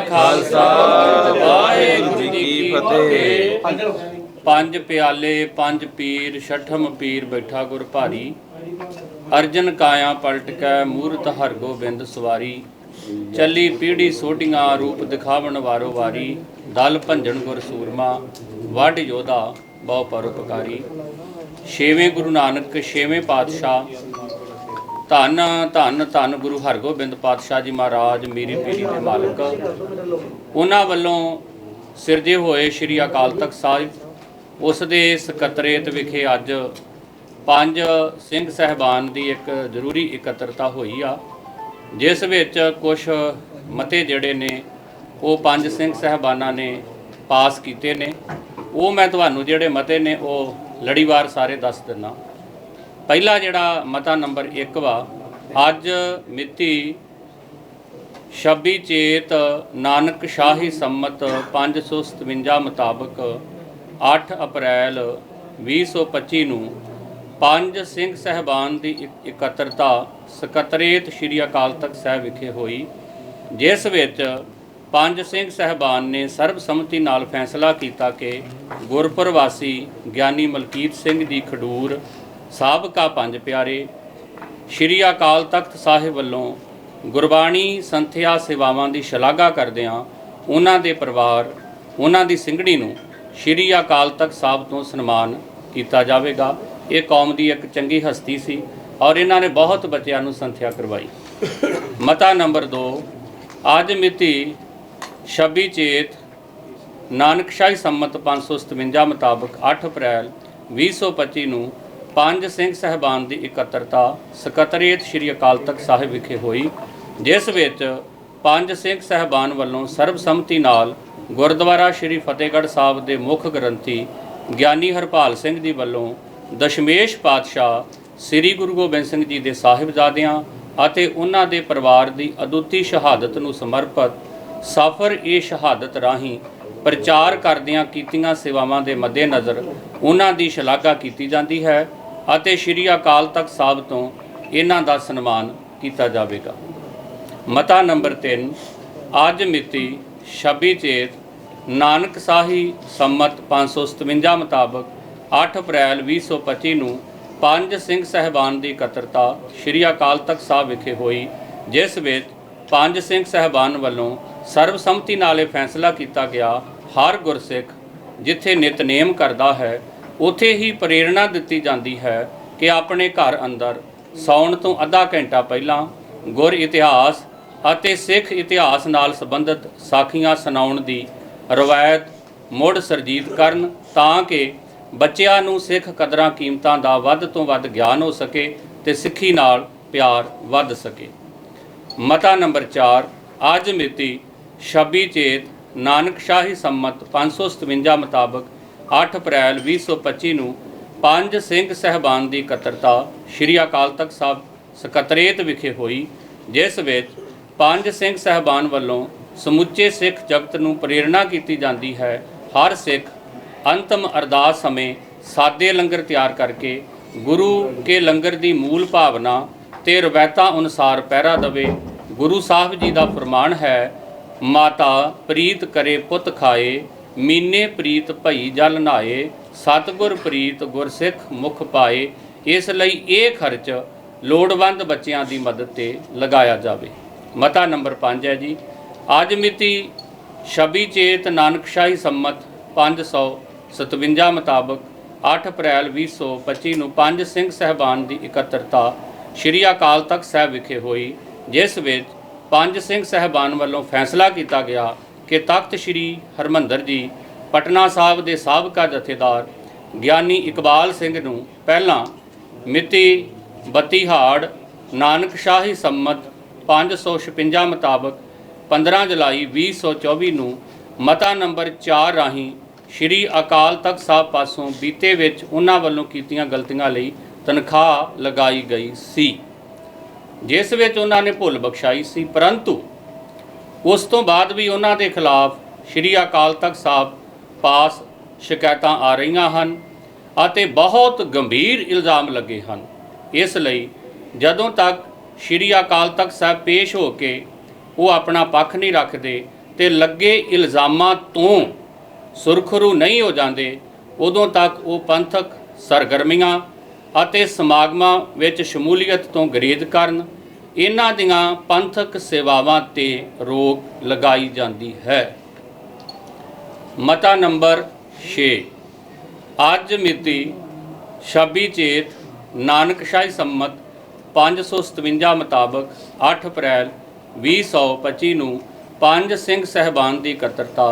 ਖਾਲਸਾ, ਵਾਹਿਗੁਰੂ ਜੀ ਕੀ ਫਤਿਹ। ਪੰਜ ਪਿਆਲੇ, ਪੰਜ ਪੀਰ, ਛਠਮ ਪੀਰ ਬੈਠਾ ਗੁਰ ਭਾਰੀ। ਅਰਜਨ ਕਾਇਆ ਪਲਟ ਕੈ ਮੂਰਤ ਹਰਗੋਬਿੰਦ ਸਵਾਰੀ। ਚੱਲੀ ਪੀੜੀ ਸੋਟੀਆਂ, ਰੂਪ ਦਿਖਾਵਣ ਵਾਰੋ ਵਾਰੀ। ਦਲ ਭੰਜਨ ਗੁਰ ਸੂਰਮਾ ਵੱਡ ਯੋਧਾ ਬਹੁ ਪਰਉਪਕਾਰੀ। ਛੇਵੇਂ ਗੁਰੂ ਨਾਨਕ, ਛੇਵੇਂ ਪਾਤਸ਼ਾਹ ਧੰਨ ਧੰਨ ਧੰਨ ਗੁਰੂ ਹਰਗੋਬਿੰਦ ਪਾਤਸ਼ਾਹ ਜੀ ਮਹਾਰਾਜ, ਮੇਰੀ ਪੀੜੀ ਦੇ ਮਾਲਕ। ਉਹਨਾਂ ਵੱਲੋਂ ਸਿਰਜੇ ਹੋਏ ਸ੍ਰੀ ਅਕਾਲ ਤਖਤ ਸਾਹਿਬ, ਉਸ ਦੇ ਸਕੱਤਰੇਤ ਵਿਖੇ ਅੱਜ ਪੰਜ ਸਿੰਘ ਸਹਿਬਾਨ ਦੀ ਇੱਕ ਜ਼ਰੂਰੀ ਇਕੱਤਰਤਾ ਹੋਈ ਆ, ਜਿਸ ਵਿੱਚ ਕੁਝ ਮਤੇ ਜਿਹੜੇ ਨੇ, ਉਹ ਪੰਜ ਸਿੰਘ ਸਹਿਬਾਨਾਂ ਨੇ ਪਾਸ ਕੀਤੇ ਨੇ। ਉਹ ਮੈਂ ਤੁਹਾਨੂੰ ਜਿਹੜੇ ਮਤੇ ਨੇ, ਉਹ ਲੜੀਵਾਰ ਸਾਰੇ ਦੱਸ ਦਿੰਦਾ। ਪਹਿਲਾ ਜਿਹੜਾ ਮਤਾ ਨੰਬਰ 1 ਵਾ, ਅੱਜ ਮਿਤੀ 26 ਚੇਤ ਨਾਨਕ ਸ਼ਾਹੀ ਸੰਮਤ 557 ਮੁਤਾਬਕ 8 ਅਪ੍ਰੈਲ 2025 ਨੂੰ ਪੰਜ ਸਿੰਘ ਸਹਿਬਾਨ ਦੀ ਇਕੱਤਰਤਾ ਸਕੱਤਰੇਤ ਸ੍ਰੀ ਅਕਾਲ ਤਖਤ ਸਾਹਿਬ ਵਿਖੇ ਹੋਈ, ਜਿਸ ਵਿੱਚ ਪੰਜ ਸਿੰਘ ਸਹਿਬਾਨ ਨੇ ਸਰਬਸੰਮਤੀ ਨਾਲ ਫੈਸਲਾ ਕੀਤਾ ਕਿ ਗੁਰਪੁਰ ਵਾਸੀ ਗਿਆਨੀ ਮਲਕੀਤ ਸਿੰਘ ਜੀ ਖਡੂਰ ਸਾਬਕਾ ਪੰਜ ਪਿਆਰੇ, ਸ਼੍ਰੀ ਅਕਾਲ ਤਖਤ ਸਾਹਿਬ ਵੱਲੋਂ ਗੁਰਬਾਣੀ ਸੰਥਿਆ ਸੇਵਾਵਾਂ ਦੀ ਸ਼ਲਾਘਾ ਕਰਦਿਆਂ ਉਹਨਾਂ ਦੇ ਪਰਿਵਾਰ, ਉਹਨਾਂ ਦੀ ਸਿੰਘਣੀ ਨੂੰ ਸ਼੍ਰੀ ਅਕਾਲ ਤਖਤ ਸਾਹਿਬ ਤੋਂ ਸਨਮਾਨ ਕੀਤਾ ਜਾਵੇਗਾ। ਇਹ ਕੌਮ ਦੀ ਇੱਕ ਚੰਗੀ ਹਸਤੀ ਸੀ ਔਰ ਇਹਨਾਂ ਨੇ ਬਹੁਤ ਬੱਚਿਆਂ ਨੂੰ ਸੰਥਿਆ ਕਰਵਾਈ। ਮਤਾ ਨੰਬਰ 2 ਅੱਜ ਮਿਤੀ 26 ਚੇਤ ਨਾਨਕਸ਼ਾਹੀ ਸੰਮਤ 557 ਮੁਤਾਬਕ 8 ਅਪ੍ਰੈਲ 2025 ਨੂੰ ਪੰਜ ਸਿੰਘ ਸਹਿਬਾਨ ਦੀ ਇਕੱਤਰਤਾ ਸਕੱਤਰੇਤ ਸ੍ਰੀ ਅਕਾਲ ਤਖਤ ਸਾਹਿਬ ਵਿਖੇ ਹੋਈ, ਜਿਸ ਵਿੱਚ ਪੰਜ ਸਿੰਘ ਸਹਿਬਾਨ ਵੱਲੋਂ ਸਰਬਸੰਮਤੀ ਨਾਲ ਗੁਰਦੁਆਰਾ ਸ੍ਰੀ ਫਤਿਹਗੜ੍ਹ ਸਾਹਿਬ ਦੇ ਮੁੱਖ ਗ੍ਰੰਥੀ ਗਿਆਨੀ ਹਰਪਾਲ ਸਿੰਘ ਜੀ ਵੱਲੋਂ ਦਸ਼ਮੇਸ਼ ਪਾਤਸ਼ਾਹ ਸ੍ਰੀ ਗੁਰੂ ਗੋਬਿੰਦ ਸਿੰਘ ਜੀ ਦੇ ਸਾਹਿਬਜ਼ਾਦਿਆਂ ਅਤੇ ਉਹਨਾਂ ਦੇ ਪਰਿਵਾਰ ਦੀ ਅਦੁੱਤੀ ਸ਼ਹਾਦਤ ਨੂੰ ਸਮਰਪਿਤ ਸਫਰ ਇਹ ਸ਼ਹਾਦਤ ਰਾਹੀਂ ਪ੍ਰਚਾਰ ਕਰਦਿਆਂ ਕੀਤੀਆਂ ਸੇਵਾਵਾਂ ਦੇ ਮੱਦੇਨਜ਼ਰ ਉਹਨਾਂ ਦੀ ਸ਼ਲਾਘਾ ਕੀਤੀ ਜਾਂਦੀ ਹੈ। ਅਤੇ ਸ੍ਰੀ ਅਕਾਲ ਤਖਤ ਸਾਹਿਬ ਤੋਂ ਇਹਨਾਂ ਦਾ ਸਨਮਾਨ ਕੀਤਾ ਜਾਵੇਗਾ। ਮਤਾ ਨੰਬਰ 3 ਅੱਜ ਮਿਤੀ 26 ਚੇਤ ਨਾਨਕ ਸਾਹੀ ਸੰਮਤ 557 ਮੁਤਾਬਕ 8 ਅਪ੍ਰੈਲ 2025 ਨੂੰ ਪੰਜ ਸਿੰਘ ਸਹਿਬਾਨ ਦੀ ਇਕੱਤਰਤਾ ਸ੍ਰੀ ਅਕਾਲ ਤਖਤ ਸਾਹਿਬ ਵਿਖੇ ਹੋਈ, ਜਿਸ ਵਿੱਚ ਪੰਜ ਸਿੰਘ ਸਹਿਬਾਨ ਵੱਲੋਂ ਸਰਬਸੰਮਤੀ ਨਾਲ ਇਹ ਫੈਸਲਾ ਕੀਤਾ ਗਿਆ ਹਰ ਗੁਰਸਿੱਖ, ਜਿੱਥੇ ਨਿਤਨੇਮ ਕਰਦਾ ਹੈ ਉਥੇ ਹੀ ਪ੍ਰੇਰਣਾ ਦਿੱਤੀ ਜਾਂਦੀ ਹੈ ਕਿ ਆਪਣੇ ਘਰ ਅੰਦਰ ਸੌਣ ਤੋਂ ਅੱਧਾ ਘੰਟਾ ਪਹਿਲਾਂ ਗੁਰ ਇਤਿਹਾਸ ਅਤੇ ਸਿੱਖ ਇਤਿਹਾਸ ਨਾਲ ਸੰਬੰਧਿਤ ਸਾਖੀਆਂ ਸੁਣਾਉਣ ਦੀ ਰਵਾਇਤ ਮੁੜ ਸਰਜੀਤ ਕਰਨ ਤਾਂ ਕਿ ਬੱਚਿਆਂ ਨੂੰ ਸਿੱਖ ਕਦਰਾਂ ਕੀਮਤਾਂ ਦਾ ਵੱਧ ਤੋਂ ਵੱਧ ਗਿਆਨ ਹੋ ਸਕੇ ਤੇ ਸਿੱਖੀ ਨਾਲ ਪਿਆਰ ਵੱਧ ਸਕੇ। ਮਤਾ ਨੰਬਰ 4 ਅੱਜ ਮਿਤੀ 26 ਚੇਤ ਨਾਨਕ ਸ਼ਾਹੀ ਸੰਮਤ 557 ਮੁਤਾਬਕ 8 ਅਪ੍ਰੈਲ 2025 ਨੂੰ ਪੰਜ ਸਿੰਘ ਸਹਿਬਾਨ ਦੀ ਇਕੱਤਰਤਾ ਸ੍ਰੀ ਅਕਾਲ ਤਖਤ ਸਾਹਿਬ ਸਕੱਤਰੇਤ ਵਿਖੇ ਹੋਈ, ਜਿਸ ਵਿੱਚ ਪੰਜ ਸਿੰਘ ਸਹਿਬਾਨ ਵੱਲੋਂ ਸਮੁੱਚੇ ਸਿੱਖ ਜਗਤ ਨੂੰ ਪ੍ਰੇਰਣਾ ਕੀਤੀ ਜਾਂਦੀ ਹੈ। ਹਰ ਸਿੱਖ ਅੰਤਮ ਅਰਦਾਸ ਸਮੇਂ ਸਾਦੇ ਲੰਗਰ ਤਿਆਰ ਕਰਕੇ ਗੁਰੂ ਕੇ ਲੰਗਰ ਦੀ ਮੂਲ ਭਾਵਨਾ ਤੇ ਰਵਾਇਤਾਂ ਅਨੁਸਾਰ ਪਹਿਰਾ ਦਵੇ। ਗੁਰੂ ਸਾਹਿਬ ਜੀ ਦਾ ਫਰਮਾਨ ਹੈ, ਮਾਤਾ, ਪ੍ਰੀਤ ਕਰੇ ਪੁੱਤ ਖਾਏ ਮੀਨੇ ਪ੍ਰੀਤ ਭਈ ਜਲ ਨਾਏ, ਸਤਗੁਰ ਪ੍ਰੀਤ ਗੁਰਸਿੱਖ ਮੁਖ ਪਾਏ, ਇਸ ਲਈ ਇਹ ਖਰਚ ਲੋੜਵੰਦ ਬੱਚਿਆਂ ਦੀ ਮਦਦ ਤੇ ਲਗਾਇਆ ਜਾਵੇ। ਮਤਾ ਨੰਬਰ 5 ਹੈ ਜੀ। ਅੱਜ ਮਿਤੀ 26 ਚੇਤ ਨਾਨਕਸ਼ਾਹੀ ਸੰਮਤ 557 ਮੁਤਾਬਕ 8 ਅਪ੍ਰੈਲ 2025 ਨੂੰ ਪੰਜ ਸਿੰਘ ਸਹਿਬਾਨ ਦੀ ਇਕੱਤਰਤਾ ਸ੍ਰੀ ਅਕਾਲ ਤਖਤ ਸਾਹਿਬ ਵਿਖੇ ਹੋਈ, ਜਿਸ ਵਿੱਚ ਪੰਜ ਸਿੰਘ ਸਹਿਬਾਨ ਵੱਲੋਂ ਫੈਸਲਾ ਕੀਤਾ ਗਿਆ ਕਿ ਤਖਤ ਸ੍ਰੀ ਹਰਮੰਦਰ ਜੀ ਪਟਨਾ ਸਾਹਿਬ ਦੇ ਸਾਬਕਾ ਜਥੇਦਾਰ ਗਿਆਨੀ ਇਕਬਾਲ ਸਿੰਘ ਨੂੰ ਪਹਿਲਾਂ ਮਿਤੀ 32 ਹਾੜ ਨਾਨਕ ਸ਼ਾਹੀ ਸੰਮਤ 556 ਮੁਤਾਬਕ 15 ਜੁਲਾਈ 2024 ਨੂੰ ਮਤਾ ਨੰਬਰ 4 ਰਾਹੀਂ ਸ਼੍ਰੀ ਅਕਾਲ ਤਖਤ ਸਾਹਿਬ ਪਾਸੋਂ ਬੀਤੇ ਵਿੱਚ ਉਹਨਾਂ ਵੱਲੋਂ ਕੀਤੀਆਂ ਗਲਤੀਆਂ ਲਈ ਤਨਖਾਹ ਲਗਾਈ ਗਈ ਸੀ। ਜਿਸ ਵਿੱਚ ਉਹਨਾਂ ਨੇ ਭੁੱਲ ਬਖਸ਼ਾਈ ਸੀ, ਪਰੰਤੂ ਉਸ ਤੋਂ ਬਾਅਦ ਵੀ ਉਹਨਾਂ ਦੇ ਖਿਲਾਫ ਸ਼੍ਰੀ ਅਕਾਲ ਤਖਤ ਸਾਹਿਬ ਪਾਸ ਸ਼ਿਕਾਇਤਾਂ ਆ ਰਹੀਆਂ ਹਨ ਅਤੇ ਬਹੁਤ ਗੰਭੀਰ ਇਲਜ਼ਾਮ ਲੱਗੇ ਹਨ। ਇਸ ਲਈ ਜਦੋਂ ਤੱਕ ਸ਼੍ਰੀ ਅਕਾਲ ਤਖਤ ਸਾਹਿਬ ਪੇਸ਼ ਹੋ ਕੇ ਉਹ ਆਪਣਾ ਪੱਖ ਨਹੀਂ ਰੱਖਦੇ ਤੇ ਲੱਗੇ ਇਲਜ਼ਾਮਾਂ ਤੋਂ ਸੁਰਖਰੂ ਨਹੀਂ ਹੋ ਜਾਂਦੇ, ਉਦੋਂ ਤੱਕ ਉਹ ਪੰਥਕ ਸਰਗਰਮੀਆਂ ਅਤੇ ਸਮਾਗਮਾਂ ਵਿੱਚ ਸ਼ਮੂਲੀਅਤ ਤੋਂ ਗਰੇਜ਼ ਕਰਨ ਇਹਨਾਂ ਦੀਆਂ ਪੰਥਕ ਸੇਵਾਵਾਂ ਤੇ ਰੋਕ ਲਗਾਈ ਜਾਂਦੀ ਹੈ। ਮਤਾ ਨੰਬਰ 6 ਅੱਜ ਮਿਤੀ 26 ਚੇਤ ਨਾਨਕਸ਼ਾਹੀ ਸੰਮਤ 557 ਮੁਤਾਬਕ 8 ਅਪ੍ਰੈਲ 2025 ਨੂੰ ਪੰਜ ਸਿੰਘ ਸਹਿਬਾਨ ਦੀ ਇਕੱਤਰਤਾ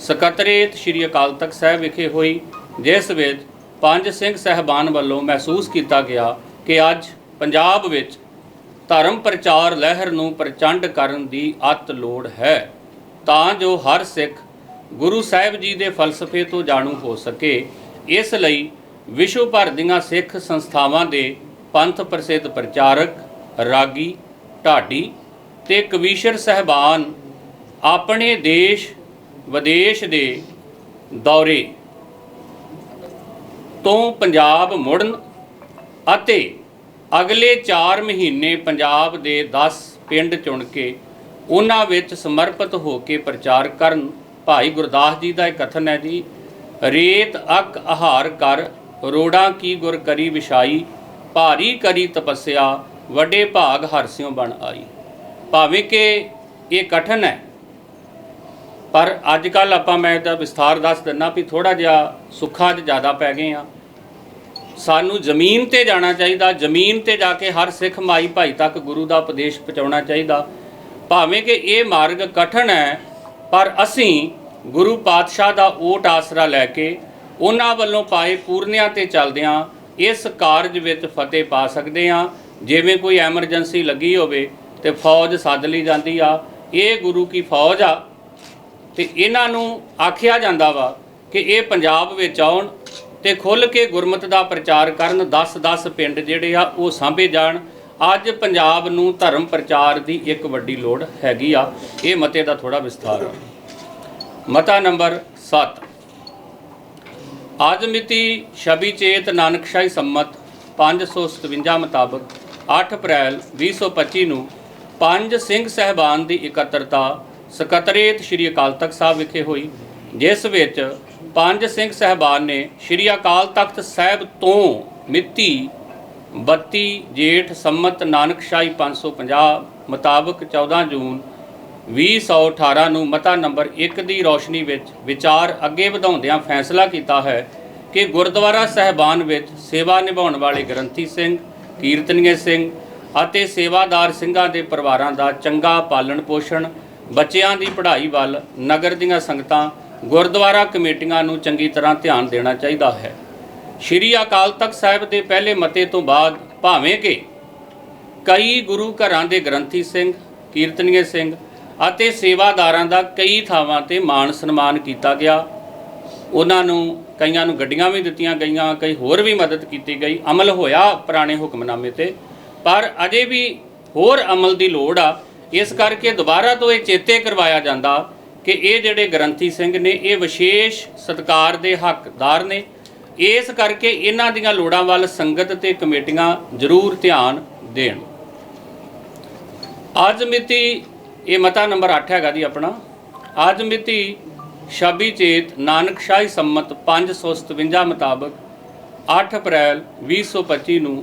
ਸਕੱਤਰੇਤ ਸ੍ਰੀ ਅਕਾਲ ਤਖਤ ਸਾਹਿਬ ਵਿਖੇ ਹੋਈ, ਜਿਸ ਵਿੱਚ ਪੰਜ ਸਿੰਘ ਸਹਿਬਾਨ ਵੱਲੋਂ ਮਹਿਸੂਸ ਕੀਤਾ ਗਿਆ ਕਿ ਅੱਜ ਪੰਜਾਬ ਵਿੱਚ ਧਰਮ ਪ੍ਰਚਾਰ ਲਹਿਰ ਨੂੰ ਪ੍ਰਚੰਡ ਕਰਨ ਦੀ ਅਤ ਲੋੜ ਹੈ। ਤਾਂ ਜੋ ਹਰ ਸਿੱਖ ਗੁਰੂ ਸਾਹਿਬ ਜੀ ਦੇ ਫਲਸਫੇ ਤੋਂ ਜਾਣੂ ਹੋ ਸਕੇ, ਇਸ ਲਈ ਵਿਸ਼ਵ ਭਰ ਦੀਆਂ ਸਿੱਖ ਸੰਸਥਾਵਾਂ ਦੇ ਪੰਥ ਪ੍ਰਸਿੱਧ ਪ੍ਰਚਾਰਕ ਰਾਗੀ ਢਾਡੀ ਤੇ ਕਵੀਸ਼ਰ ਸਹਿਬਾਨ ਆਪਣੇ ਦੇਸ਼ ਵਿਦੇਸ਼ ਦੇ ਦੌਰੇ ਤੋਂ ਪੰਜਾਬ ਮੁੜਨ ਅਤੇ ਅਗਲੇ 4 ਮਹੀਨੇ ਪੰਜਾਬ ਦੇ 10 ਪਿੰਡ ਚੁਣ ਕੇ ਉਹਨਾਂ ਵਿੱਚ ਸਮਰਪਿਤ ਹੋ ਕੇ ਪ੍ਰਚਾਰ ਕਰਨ ਭਾਈ ਗੁਰਦਾਸ ਜੀ ਦਾ ਇਹ ਕਥਨ ਹੈ ਜੀ, ਰੇਤ ਅਕ ਆਹਾਰ ਕਰ, ਰੋੜਾਂ ਕੀ ਗੁਰ ਕਰੀ ਵਿਛਾਈ, ਭਾਰੀ ਕਰੀ ਤਪੱਸਿਆ, ਵੱਡੇ ਭਾਗ ਹਰਸਿਓ ਬਣ ਆਈ। ਭਾਵੇਂ ਕਿ ਇਹ ਕਠਨ ਹੈ, ਪਰ ਅੱਜ ਕੱਲ ਆਪਾਂ ਮੈਂ ਇਹਦਾ ਵਿਸਥਾਰ ਦੱਸ ਦਿੰਨਾ ਵੀ ਥੋੜਾ ਜਿਹਾ ਸੁੱਖਾਂ 'ਚ ਜ਼ਿਆਦਾ ਪੈ ਗਏ ਆ ਸਾਨੂੰ ਜ਼ਮੀਨ ਤੇ ਜਾਣਾ ਚਾਹੀਦਾ, ਜ਼ਮੀਨ ਤੇ ਜਾ ਕੇ ਹਰ ਸਿੱਖ ਮਾਈ ਭਾਈ ਤੱਕ ਗੁਰੂ ਦਾ ਉਪਦੇਸ਼ ਪਹੁੰਚਾਉਣਾ ਚਾਹੀਦਾ। ਭਾਵੇਂ ਕਿ ਇਹ ਮਾਰਗ ਕਠਨ ਹੈ, ਪਰ ਅਸੀਂ ਗੁਰੂ ਪਾਤਸ਼ਾਹ ਦਾ ਓਟ ਆਸਰਾ ਲੈ ਕੇ ਉਹਨਾਂ ਵੱਲੋਂ ਪਾਏ ਪੂਰਨਿਆਂ ਤੇ ਚੱਲਦਿਆਂ ਇਸ ਕਾਰਜ ਵਿੱਚ ਫਤਿਹ ਪਾ ਸਕਦੇ ਹਾਂ। ਜਿਵੇਂ ਕੋਈ ਐਮਰਜੈਂਸੀ ਲੱਗੀ ਹੋਵੇ ਤੇ ਫੌਜ ਸੱਦ ਲਈ ਜਾਂਦੀ ਆ, ਇਹ ਗੁਰੂ ਕੀ ਫੌਜ ਆ? ਤੇ ਇਹਨਾਂ ਨੂੰ ਆਖਿਆ ਜਾਂਦਾ ਵਾ ਕਿ ਇਹ ਪੰਜਾਬ ਵਿੱਚ ਆਉਣ ਤੇ ਖੁੱਲ ਕੇ ਗੁਰਮਤ ਦਾ ਪ੍ਰਚਾਰ ਕਰਨ 10-10 ਪਿੰਡ ਜਿਹੜੇ ਆ ਉਹ ਸਾਂਭੇ ਜਾਣ। ਅੱਜ ਪੰਜਾਬ ਨੂੰ ਧਰਮ ਪ੍ਰਚਾਰ ਦੀ ਇੱਕ ਵੱਡੀ ਲੋੜ ਹੈਗੀ ਆ। ਇਹ ਮਤੇ ਦਾ ਥੋੜਾ ਵਿਸਥਾਰ ਆ। ਮਤਾ ਨੰਬਰ 7 ਅੱਜ ਮਿਤੀ 26 ਚੇਤ ਨਾਨਕਸ਼ਾਹੀ ਸੰਮਤ 557 ਮੁਤਾਬਕ 8 ਅਪ੍ਰੈਲ 2025 ਨੂੰ ਪੰਜ ਸਿੰਘ ਸਹਿਬਾਨ ਦੀ ਇਕੱਤਰਤਾ ਸਕੱਤਰੇਤ ਸ੍ਰੀ ਅਕਾਲ ਤਖਤ ਸਾਹਿਬ ਵਿਖੇ ਹੋਈ, ਜਿਸ ਵਿੱਚ ਪੰਜ ਸਿੰਘ ਸਹਿਬਾਨ ਨੇ ਸ੍ਰੀ ਅਕਾਲ ਤਖਤ ਸਾਹਿਬ ਤੋਂ ਮਿਤੀ 32 ਜੇਠ ਸੰਮਤ ਨਾਨਕਸ਼ਾਹੀ 550 ਮੁਤਾਬਕ 14 ਜੂਨ 2018 ਨੂੰ ਮਤਾ ਨੰਬਰ 1 ਦੀ ਰੋਸ਼ਨੀ ਵਿੱਚ ਵਿਚਾਰ ਅੱਗੇ ਵਧਾਉਂਦਿਆਂ ਫੈਸਲਾ ਕੀਤਾ ਹੈ ਕਿ ਗੁਰਦੁਆਰਾ ਸਹਿਬਾਨ ਵਿੱਚ ਸੇਵਾ ਨਿਭਾਉਣ ਵਾਲੇ ਗ੍ਰੰਥੀ ਸਿੰਘ, ਕੀਰਤਨੀਏ ਸਿੰਘ ਅਤੇ ਸੇਵਾਦਾਰ ਸਿੰਘਾਂ ਦੇ ਪਰਿਵਾਰਾਂ ਦਾ ਚੰਗਾ ਪਾਲਣ ਪੋਸ਼ਣ, ਬੱਚਿਆਂ ਦੀ ਪੜ੍ਹਾਈ ਵੱਲ ਨਗਰ ਦੀਆਂ ਸੰਗਤਾਂ ਗੁਰਦੁਆਰਾ ਕਮੇਟੀਆਂ ਨੂੰ ਚੰਗੀ ਤਰ੍ਹਾਂ ਧਿਆਨ ਦੇਣਾ ਚਾਹੀਦਾ ਹੈ। ਸ਼੍ਰੀ ਅਕਾਲ ਤਖਤ ਸਾਹਿਬ ਦੇ ਪਹਿਲੇ ਮਤੇ ਤੋਂ ਬਾਅਦ ਭਾਵੇਂ ਕਿ ਕਈ ਗੁਰੂ ਘਰਾਂ ਦੇ ਗ੍ਰੰਥੀ ਸਿੰਘ, ਕੀਰਤਨੀਏ ਸਿੰਘ ਅਤੇ ਸੇਵਾਦਾਰਾਂ ਦਾ ਕਈ ਥਾਵਾਂ ਤੇ ਮਾਣ ਸਨਮਾਨ ਕੀਤਾ ਗਿਆ। ਉਹਨਾਂ ਨੂੰ ਕਈਆਂ ਨੂੰ ਗੱਡੀਆਂ ਵੀ ਦਿੱਤੀਆਂ ਗਈਆਂ, ਕਈ ਹੋਰ ਵੀ ਮਦਦ ਕੀਤੀ ਗਈ। ਅਮਲ ਹੋਇਆ ਪੁਰਾਣੇ ਹੁਕਮਨਾਮੇ ਤੇ, ਪਰ ਅਜੇ ਵੀ ਹੋਰ ਅਮਲ ਦੀ ਲੋੜ ਆ। ਇਸ ਕਰਕੇ ਦੁਬਾਰਾ ਤੋਂ ਇਹ ਚੇਤੇ ਕਰਵਾਇਆ ਜਾਂਦਾ ਕਿ ਇਹ ਜਿਹੜੇ ਗ੍ਰੰਥੀ ਸਿੰਘ ਨੇ, ਇਹ ਵਿਸ਼ੇਸ਼ ਸਤਕਾਰ ਦੇ ਹੱਕਦਾਰ ਨੇ। ਇਸ ਕਰਕੇ ਇਹਨਾਂ ਦੀਆਂ ਲੋੜਾਂ ਵੱਲ ਸੰਗਤ ਤੇ ਕਮੇਟੀਆਂ ਜ਼ਰੂਰ ਧਿਆਨ ਦੇਣ। ਅੱਜ ਮਿਤੀ ਇਹ ਮਤਾ ਨੰਬਰ 8 ਹੈਗਾ ਜੀ ਆਪਣਾ। ਅੱਜ ਮਿਤੀ 26 ਚੇਤ ਨਾਨਕਸ਼ਾਹੀ ਸੰਮਤ 557 ਮੁਤਾਬਕ 8 ਅਪ੍ਰੈਲ 2025 ਨੂੰ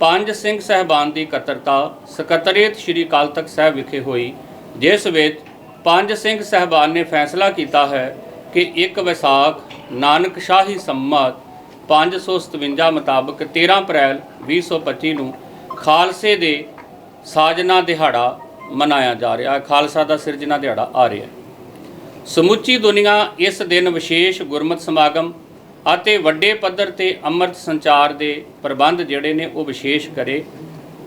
ਪੰਜ ਸਿੰਘ ਸਹਿਬਾਨ ਦੀ ਇਕੱਤਰਤਾ, ਸਕੱਤਰੇਤ ਸ੍ਰੀ ਅਕਾਲ ਤਖਤ ਸਾਹਿਬ ਵਿਖੇ ਹੋਈ, ਜਿਸ ਵਿੱਚ ਪੰਜ ਸਿੰਘ ਸਹਿਬਾਨ ਨੇ ਫੈਸਲਾ ਕੀਤਾ ਹੈ ਕਿ ਇੱਕ ਵਿਸਾਖ, ਨਾਨਕ ਨਾਨਕਸ਼ਾਹੀ ਸੰਮਤ 557 ਮੁਤਾਬਕ 13 ਅਪ੍ਰੈਲ 2025 ਨੂੰ ਖਾਲਸੇ ਦੇ ਸਾਜਨਾ ਦਿਹਾੜਾ ਮਨਾਇਆ ਜਾ ਰਿਹਾ ਹੈ। ਖਾਲਸਾ ਦਾ ਸਿਰਜਣਾ ਦਿਹਾੜਾ ਆ ਰਿਹਾ ਹੈ। ਸਮੁੱਚੀ ਦੁਨੀਆ ਇਸ ਦਿਨ ਵਿਸ਼ੇਸ਼ ਗੁਰਮਤ ਸਮਾਗਮ ਅਤੇ ਵੱਡੇ ਪੱਧਰ ਤੇ ਅੰਮ੍ਰਿਤ ਸੰਚਾਰ ਦੇ ਪ੍ਰਬੰਧ ਜਿਹੜੇ ਨੇ ਉਹ ਵਿਸ਼ੇਸ਼ ਕਰੇ।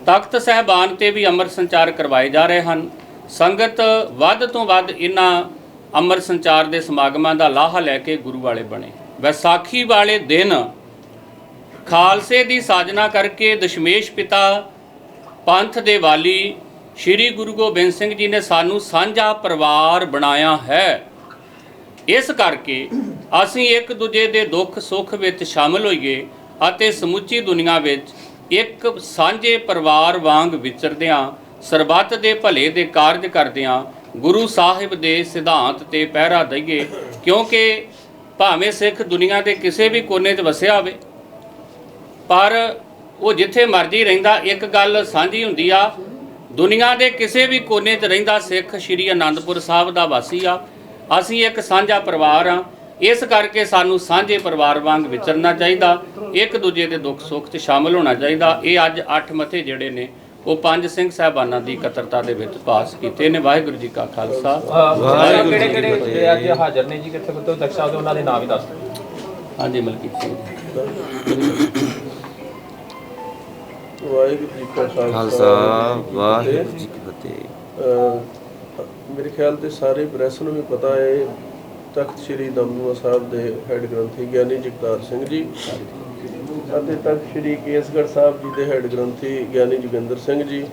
ਤਖਤ ਸਹਿਬਾਨ ਤੇ ਵੀ ਅੰਮ੍ਰਿਤ ਸੰਚਾਰ ਕਰਵਾਏ ਜਾ ਰਹੇ ਹਨ। ਸੰਗਤ ਵੱਧ ਤੋਂ ਵੱਧ ਇਹਨਾਂ ਅੰਮ੍ਰਿਤ ਸੰਚਾਰ ਦੇ ਸਮਾਗਮਾਂ ਦਾ ਲਾਹਾ ਲੈ ਕੇ ਗੁਰੂ ਵਾਲੇ ਬਣੇ। ਵਿਸਾਖੀ ਵਾਲੇ ਦਿਨ ਖਾਲਸੇ ਦੀ ਸਾਜਨਾ ਕਰਕੇ ਦਸ਼ਮੇਸ਼ ਪਿਤਾ ਪੰਥ ਦੇ ਵਾਲੀ ਸ੍ਰੀ ਗੁਰੂ ਗੋਬਿੰਦ ਸਿੰਘ ਜੀ ਨੇ ਸਾਨੂੰ ਸਾਂਝਾ ਪਰਿਵਾਰ ਬਣਾਇਆ ਹੈ। ਇਸ ਕਰਕੇ ਅਸੀਂ ਇੱਕ ਦੂਜੇ ਦੇ ਦੁੱਖ ਸੁੱਖ ਵਿੱਚ ਸ਼ਾਮਲ ਹੋਈਏ ਅਤੇ ਸਮੁੱਚੀ ਦੁਨੀਆ ਵਿੱਚ ਇੱਕ ਸਾਂਝੇ ਪਰਿਵਾਰ ਵਾਂਗ ਵਿਚਰਦਿਆਂ ਸਰਬੱਤ ਦੇ ਭਲੇ ਦੇ ਕਾਰਜ ਕਰਦਿਆਂ ਗੁਰੂ ਸਾਹਿਬ ਦੇ ਸਿਧਾਂਤ ਤੇ ਪਹਿਰਾ ਦਈਏ, ਕਿਉਂਕਿ ਭਾਵੇਂ ਸਿੱਖ ਦੁਨੀਆ ਦੇ ਕਿਸੇ ਵੀ ਕੋਨੇ 'ਚ ਵਸਿਆ ਹੋਵੇ, ਪਰ ਉਹ ਜਿੱਥੇ ਮਰਜ਼ੀ ਰਹਿੰਦਾ, ਇੱਕ ਗੱਲ ਸਾਂਝੀ ਹੁੰਦੀ ਆ, ਦੁਨੀਆ ਦੇ ਕਿਸੇ ਵੀ ਕੋਨੇ 'ਚ ਰਹਿੰਦਾ ਸਿੱਖ ਸ਼੍ਰੀ ਅਨੰਦਪੁਰ ਸਾਹਿਬ ਦਾ ਵਾਸੀ ਆ। ਅਸੀਂ ਇੱਕ ਸਾਂਝਾ ਪਰਿਵਾਰ ਆ। ਇਸ ਕਰਕੇ ਸਾਨੂੰ ਸਾਂਝੇ ਪਰਿਵਾਰ ਵਾਂਗ ਵਿਚਰਨਾ ਚਾਹੀਦਾ, ਇੱਕ ਦੂਜੇ ਦੇ ਦੁੱਖ ਸੁੱਖ 'ਚ ਸ਼ਾਮਲ ਹੋਣਾ ਚਾਹੀਦਾ। ਇਹ ਅੱਜ ਅੱਠ ਮੱਥੇ ਜਿਹੜੇ ਨੇ ਉਹ ਪੰਜ ਸਿੰਘ ਸਾਹਿਬਾਨਾਂ ਦੀ ਇਕੱਤਰਤਾ ਦੇ ਵਿੱਚ ਪਾਸ ਕੀਤੇ ਨੇ। ਵਾਹਿਗੁਰੂ ਜੀ ਕਾ ਖਾਲਸਾ। ਵਾਹਿਗੁਰੂ ਕਿਹੜੇ ਕਿਹੜੇ ਜਿਹੜੇ ਅੱਜ ਹਾਜ਼ਰ ਨੇ ਜੀ? ਕਿੱਥੇ ਕਿੱਥੇ ਤੱਕ ਸਕਦੇ ਉਹਨਾਂ ਦੇ ਨਾਮ ਵੀ ਦੱਸ ਦਿਓ। ਹਾਂਜੀ ਮਲਕੀਤ ਸਿੰਘ। ਜੀ। ਵਾਹਿਗੁਰੂ ਜੀ ਕਾ ਖਾਲਸਾ। ਵਾਹਿਗੁਰੂ ਜੀ ਕੀ ਫਤਿਹ। ਅਹ ਮੇਰੇ ਖਿਆਲ ਤੇ ਸਾਰੇ ਪ੍ਰੈਸ ਨੂੰ ਵੀ ਪਤਾ ਹੈ ਤਖਤ ਸ੍ਰੀ ਦਮਦਮਾ ਸਾਹਿਬ ਦੇ ਹੈੱਡ ਗ੍ਰੰਥੀ ਗਿਆਨੀ ਜਗਤਾਰ ਸਿੰਘ ਜੀ। ਅਤੇ ਤਖਤ ਸ੍ਰੀ ਕੇਸਗੜ੍ਹ ਸਾਹਿਬ ਜੀ ਦੇ ਹੈੱਡ ਗ੍ਰੰਥੀ ਗਿਆਨੀ ਜੋਗਿੰਦਰ ਸਿੰਘ ਜੀ,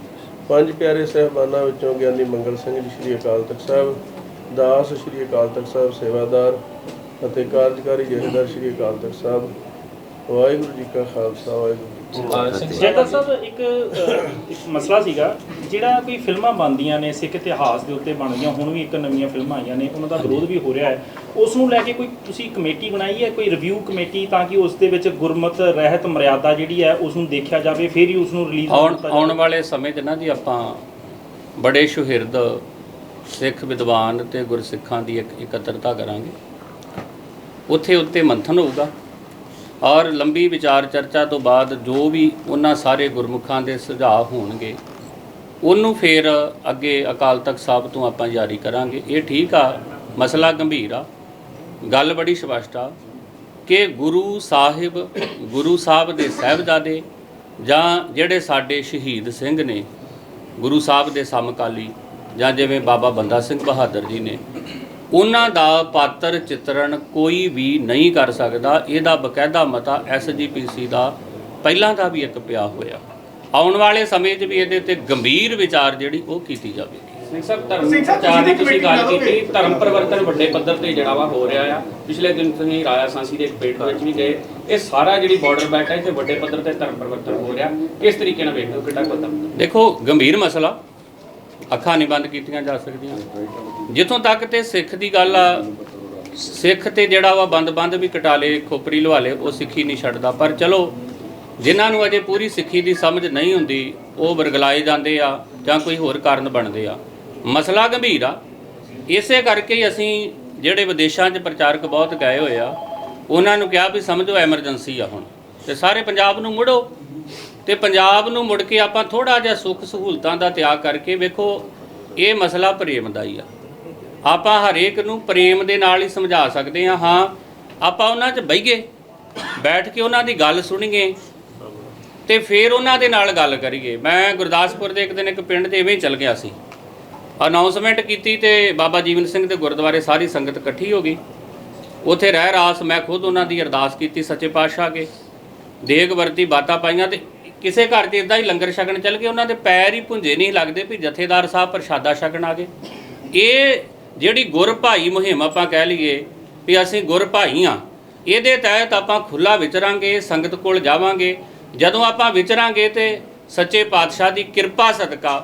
ਪੰਜ ਪਿਆਰੇ ਸਹਿਬਾਨਾਂ ਵਿੱਚੋਂ ਗਿਆਨੀ ਮੰਗਲ ਸਿੰਘ ਜੀ ਸ੍ਰੀ ਅਕਾਲ ਤਖਤ ਸਾਹਿਬ, ਦਾਸ ਸ੍ਰੀ ਅਕਾਲ ਤਖਤ ਸਾਹਿਬ ਸੇਵਾਦਾਰ ਅਤੇ ਕਾਰਜਕਾਰੀ ਜਥੇਦਾਰ ਸ੍ਰੀ ਅਕਾਲ ਤਖਤ ਸਾਹਿਬ ਵਾਹਿਗੁਰੂ ਜੀ ਕਾ ਖਾਲਸਾ ਵਾਹਿਗੁਰੂ ਜੀ ਕੀ ਜੈਤਾ ਸਾਹਿਬ ਇੱਕ ਅਹ, ਇੱਕ ਮਸਲਾ ਸੀਗਾ ਜਿਹੜਾ ਕੋਈ ਫਿਲਮਾਂ ਬਣਦੀਆਂ ਨੇ ਸਿੱਖ ਇਤਿਹਾਸ ਦੇ ਉੱਤੇ ਬਣਦੀਆਂ ਹੁਣ ਵੀ ਇੱਕ ਨਵੀਆਂ ਫਿਲਮਾਂ ਆਈਆਂ ਨੇ ਉਹਨਾਂ ਦਾ ਵਿਰੋਧ ਵੀ ਹੋ ਰਿਹਾ ਹੈ। ਉਸ ਨੂੰ ਲੈ ਕੇ ਕੋਈ ਤੁਸੀਂ ਕਮੇਟੀ ਬਣਾਈ ਹੈ ਕੋਈ ਰਿਵਿਊ ਕਮੇਟੀ ਤਾਂ ਕਿ ਉਸ ਦੇ ਵਿੱਚ ਗੁਰਮਤ ਰਹਿਤ ਮਰਿਆਦਾ ਜਿਹੜੀ ਹੈ ਉਸ ਨੂੰ ਦੇਖਿਆ ਜਾਵੇ ਫਿਰ ਹੀ ਉਸ ਨੂੰ ਰਿਲੀਜ਼ ਆਉਣ ਆਉਣ ਵਾਲੇ ਸਮੇਂ 'ਚ ਨਾ ਜੀ ਆਪਾਂ ਬੜੇ ਸੁਹਿਰਦ ਸਿੱਖ ਵਿਦਵਾਨ ਤੇ ਗੁਰਸਿੱਖਾਂ ਦੀ ਇੱਕ ਇਕੱਤਰਤਾ ਕਰਾਂਗੇ। ਉੱਥੇ ਉੱਤੇ ਮੰਥਨ ਹੋਊਗਾ। ਔਰ ਲੰਬੀ ਵਿਚਾਰ ਚਰਚਾ ਤੋਂ ਬਾਅਦ ਜੋ ਵੀ ਉਹਨਾਂ ਸਾਰੇ ਗੁਰਮੁਖਾਂ ਦੇ ਸੁਝਾਅ ਹੋਣਗੇ, ਉਹਨੂੰ ਫਿਰ ਅੱਗੇ ਅਕਾਲ ਤਖਤ ਸਾਹਿਬ ਤੋਂ ਆਪਾਂ ਜਾਰੀ ਕਰਾਂਗੇ। ਇਹ ਠੀਕ ਆ, ਮਸਲਾ ਗੰਭੀਰ ਆ, ਗੱਲ ਬੜੀ ਸਪਸ਼ਟ ਆ ਕਿ ਗੁਰੂ ਸਾਹਿਬ ਗੁਰੂ ਸਾਹਿਬ ਦੇ ਸਹਿਬਜ਼ਾਦੇ ਜਾਂ ਜਿਹੜੇ ਸਾਡੇ ਸ਼ਹੀਦ ਸਿੰਘ ਨੇ, ਗੁਰੂ ਸਾਹਿਬ ਦੇ ਸਮਕਾਲੀ ਜਾਂ ਜਿਵੇਂ ਬਾਬਾ ਬੰਦਾ ਸਿੰਘ ਬਹਾਦਰ ਜੀ ਨੇ ਉਹਨਾਂ ਦਾ ਪਾਤਰ ਚਿੱਤਰਣ ਕੋਈ ਵੀ ਨਹੀਂ ਕਰ ਸਕਦਾ। ਇਹਦਾ ਬਕਾਇਦਾ ਮਤਾ ਐਸਜੀਪੀਸੀ ਦਾ ਪਹਿਲਾਂ ਦਾ ਵੀ ਇੱਕ ਪਿਆ ਹੋਇਆ। ਆਉਣ ਵਾਲੇ ਸਮੇਂ 'ਚ ਵੀ ਇਹਦੇ ਤੇ ਗੰਭੀਰ ਵਿਚਾਰ ਜਿਹੜੀ ਉਹ ਕੀਤੀ ਜਾਵੇਗੀ। ਸਿੰਘ ਸਾਹਿਬ ਧਰਮ ਪ੍ਰਚਾਰ ਦੀ ਤੁਸੀਂ ਗੱਲ ਕੀਤੀ ਧਰਮ ਪਰਿਵਰਤਨ ਵੱਡੇ ਪੱਧਰ ਤੇ ਜਿਹੜਾ ਵਾ ਹੋ ਰਿਹਾ ਆ। ਪਿਛਲੇ ਦਿਨ ਤੁਸੀਂ ਰਾਜਾ ਸਾਂਸੀ ਦੇ ਪੇਟ ਵਿੱਚ ਵੀ ਗਏ। ਇਹ ਸਾਰਾ ਜਿਹੜੀ ਬਾਰਡਰ ਬੈਠ ਹੈ ਇੱਥੇ ਵੱਡੇ ਪੱਧਰ ਤੇ ਧਰਮ ਪਰਿਵਰਤਨ ਹੋ ਰਿਹਾ। ਕਿਸ ਤਰੀਕੇ ਨਾਲ ਵੇਖਦੇ ਹੋ? ਕਿੱਡਾ ਕੁ ਧਰਮ ਦੇਖੋ ਗੰਭੀਰ ਮਸਲਾ। ਅੱਖਾਂ ਨਹੀਂ ਬੰਦ ਕੀਤੀਆਂ ਜਾ ਸਕਦੀਆਂ। ਜਿੱਥੋਂ ਤੱਕ ਤੇ ਸਿੱਖ ਦੀ ਗੱਲ ਆ, ਸਿੱਖ ਤੇ ਜਿਹੜਾ ਵਾ ਬੰਦ-ਬੰਦ ਵੀ ਕਟਾ ਲੇ ਖੋਪਰੀ ਲਵਾ ਲੇ ਉਹ ਸਿੱਖੀ ਨਹੀਂ ਛੱਡਦਾ। ਪਰ ਚਲੋ, ਜਿਨ੍ਹਾਂ ਨੂੰ ਅਜੇ ਪੂਰੀ ਸਿੱਖੀ ਦੀ ਸਮਝ ਨਹੀਂ ਹੁੰਦੀ, ਉਹ ਵਰਗਲਾਏ ਜਾਂਦੇ ਆ ਜਾਂ ਕੋਈ ਹੋਰ ਕਾਰਨ ਬਣਦੇ ਆ। ਮਸਲਾ ਗੰਭੀਰ ਆ। ਇਸੇ ਕਰਕੇ ਹੀ ਅਸੀਂ ਜਿਹੜੇ ਵਿਦੇਸ਼ਾਂ 'ਚ ਪ੍ਰਚਾਰਕ ਬਹੁਤ ਗਏ ਹੋਏ ਆ, ਉਹਨਾਂ ਨੂੰ ਕਿਹਾ ਵੀ ਸਮਝੋ ਐਮਰਜੈਂਸੀ ਆ ਹੁਣ। ਤੇ ਸਾਰੇ ਪੰਜਾਬ ਨੂੰ ਮੁੜੋ। ਤੇ ਪੰਜਾਬ ਨੂੰ ਮੁੜ ਕੇ ਆਪਾਂ ਥੋੜਾ ਜਿਹਾ ਸੁੱਖ ਸਹੂਲਤਾਂ ਦਾ ਤਿਆਗ ਕਰਕੇ ਵੇਖੋ, ਇਹ ਮਸਲਾ ਪ੍ਰੇਮ ਦਾ ਹੀ ਆ। ਆਪਾਂ ਹਰੇਕ ਨੂੰ ਪ੍ਰੇਮ ਦੇ ਨਾਲ ਹੀ ਸਮਝਾ ਸਕਦੇ ਹਾਂ ਹਾਂ, ਆਪਾਂ ਉਹਨਾਂ 'ਚ ਬਈਏ, ਬੈਠ ਕੇ ਉਹਨਾਂ ਦੀ ਗੱਲ ਸੁਣੀਏ ਤੇ ਫਿਰ ਉਹਨਾਂ ਦੇ ਨਾਲ ਗੱਲ ਕਰੀਏ। ਮੈਂ ਗੁਰਦਾਸਪੁਰ ਦੇ ਇੱਕ ਦਿਨ ਇੱਕ ਪਿੰਡ 'ਤੇ ਇਵੇਂ ਹੀ ਚਲ ਗਿਆ ਸੀ। ਅਨਾਉਂਸਮੈਂਟ ਕੀਤੀ ਤੇ ਬਾਬਾ ਜੀਵਨ ਸਿੰਘ ਦੇ ਗੁਰਦੁਆਰੇ ਸਾਰੀ ਸੰਗਤ ਇਕੱਠੀ ਹੋ ਗਈ। ਉਥੇ ਰਹਿ ਰਾਸ ਮੈਂ ਖੁਦ ਉਹਨਾਂ ਦੀ ਅਰਦਾਸ ਕੀਤੀ ਸੱਚੇ ਪਾਤਸ਼ਾਹ ਕੇ ਦੇਗ ਵਰਤੀ ਬਾਤਾਂ ਪਾਈਆਂ ਤੇ ਕਿਸੇ ਘਰ 'ਚ ਇਦਾਂ ਹੀ ਲੰਗਰ ਛਕਣ ਚੱਲ ਗਏ, ਉਹਨਾਂ ਦੇ ਪੈਰ ਹੀ ਪੁੰਜੇ ਨਹੀਂ ਲੱਗਦੇ ਵੀ ਜਥੇਦਾਰ ਸਾਹਿਬ, ਪ੍ਰਸ਼ਾਦਾ ਛਕਣ ਆ ਗਏ। ਇਹ ਜਿਹੜੀ ਗੁਰਭਾਈ ਮੁਹਿੰਮ ਆਪਾਂ ਕਹਿ ਲਈਏ ਵੀ ਅਸੀਂ ਗੁਰਭਾਈ ਆ, ਇਹਦੇ ਤਹਿਤ ਆਪਾਂ ਖੁੱਲਾ ਵਿਚਰਾਂਗੇ, ਸੰਗਤ ਕੋਲ ਜਾਵਾਂਗੇ। ਜਦੋਂ ਆਪਾਂ ਵਿਚਰਾਂਗੇ ਤੇ ਸੱਚੇ ਪਾਤਸ਼ਾਹ ਦੀ ਕਿਰਪਾ ਸਦਕਾ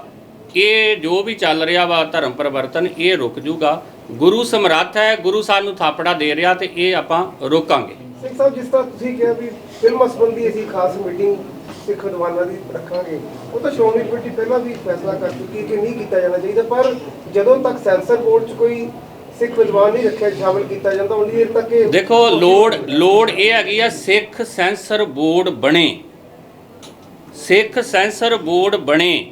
ਇਹ ਜੋ ਵੀ ਚੱਲ ਰਿਹਾ ਵਾ ਧਰਮ ਪਰਿਵਰਤਨ, ਇਹ ਰੁਕ ਜੂਗਾ। ਗੁਰੂ ਸਮਰੱਥ ਹੈ, ਗੁਰੂ ਸਾਨੂੰ ਥਾਪੜਾ ਦੇ ਰਿਹਾ ਤੇ ਇਹ ਆਪਾਂ ਰੋਕਾਂਗੇ। ਸਿੰਘ ਸਾਹਿਬ, ਜਿਸ ਤਰ੍ਹਾਂ ਤੁਸੀਂ ਕਿਹਾ ਵੀ ਫਿਲਮ ਸੰਬੰਧੀ ਅਸੀਂ ਖਾਸ ਮੀਟਿੰਗ ਸਿੱਖ ਵਿਦਵਾਨਾਂ ਦੀ ਰੱਖਾਂਗੇ। ਉਹ ਤਾਂ ਸ਼੍ਰੋਮਣੀ ਕਮੇਟੀ ਪਹਿਲਾਂ ਵੀ ਫੈਸਲਾ ਕਰ ਚੁੱਕੀ ਕਿ ਨਹੀਂ ਕੀਤਾ ਜਾਣਾ ਚਾਹੀਦਾ ਪਰ ਜਦੋਂ ਤੱਕ ਸੈਂਸਰ ਬੋਰਡ 'ਚ ਕੋਈ ਸਿੱਖ ਵਿਦਵਾਨ ਨਹੀਂ ਰੱਖਿਆ ਸ਼ਾਮਲ ਕੀਤਾ ਜਾਂਦਾ ਉਨੀ ਦੇਰ ਤੱਕ ਇਹ ਦੇਖੋ ਲੋੜ ਲੋੜ ਇਹ ਹੈਗੀ ਆ ਸਿੱਖ ਸੈਂਸਰ ਬੋਰਡ ਬਣੇ। ਸਿੱਖ ਸੈਂਸਰ ਬੋਰਡ ਬਣੇ।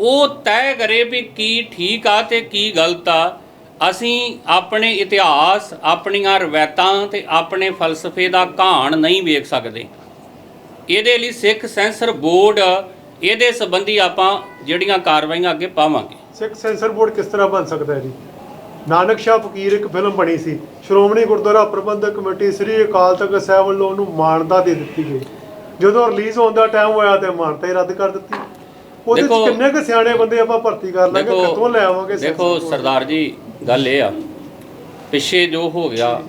ਉਹ ਤੈਅ ਕਰੇ ਵੀ ਕੀ ਠੀਕ ਆ ਤੇ ਕੀ ਗਲਤ ਆ। ਅਸੀਂ ਆਪਣੇ ਇਤਿਹਾਸ ਆਪਣੀਆਂ ਰਵਾਇਤਾਂ ਤੇ ਆਪਣੇ ਫਲਸਫੇ ਦਾ ਘਾਣ ਨਹੀਂ ਵੇਖ ਸਕਦੇ। ਇਹਦੇ ਲਈ ਸਿੱਖ ਸੈਂਸਰ ਬੋਰਡ ਇਹਦੇ ਸੰਬੰਧੀ ਆਪਾਂ ਜਿਹੜੀਆਂ ਕਾਰਵਾਈਆਂ ਅੱਗੇ ਪਾਵਾਂਗੇ। ਸਿੱਖ ਸੈਂਸਰ ਬੋਰਡ ਕਿਸ ਤਰ੍ਹਾਂ ਬਣ ਸਕਦਾ ਹੈ ਜੀ? ਨਾਨਕ ਸ਼ਾਹ ਫਕੀਰ ਇੱਕ ਫਿਲਮ ਬਣੀ ਸੀ ਸ਼੍ਰੋਮਣੀ ਗੁਰਦੁਆਰਾ ਪ੍ਰਬੰਧਕ ਕਮੇਟੀ ਸ੍ਰੀ ਅਕਾਲ ਤਖਤ ਸਾਹਿਬ ਵੱਲੋਂ ਉਹਨੂੰ ਮਾਨਤਾ ਦੇ ਦਿੱਤੀ ਗਈ। ਜਦੋਂ ਰਿਲੀਜ਼ ਹੋਣ ਦਾ ਟਾਈਮ ਹੋਇਆ ਤੇ ਮਾਨਤਾ ਹੀ ਰੱਦ ਕਰ ਦਿੱਤੀ। ਉਹਦੇ ਦੇਖੋ- ਚ ਕਿੰਨੇ ਕੁ ਸਿਆਣੇ ਬੰਦੇ ਆਪਾਂ ਭਰਤੀ ਕਰ ਲਾਂਗੇ ਕਿੱਥੋਂ ਲੈ ਆਵਾਂਗੇ ਦੇਖੋ? ਸਰਦਾਰ ਜੀ ਗੱਲ ਇਹ ਆ ਪਿੱਛੇ ਜੋ ਹੋ ਗਿਆ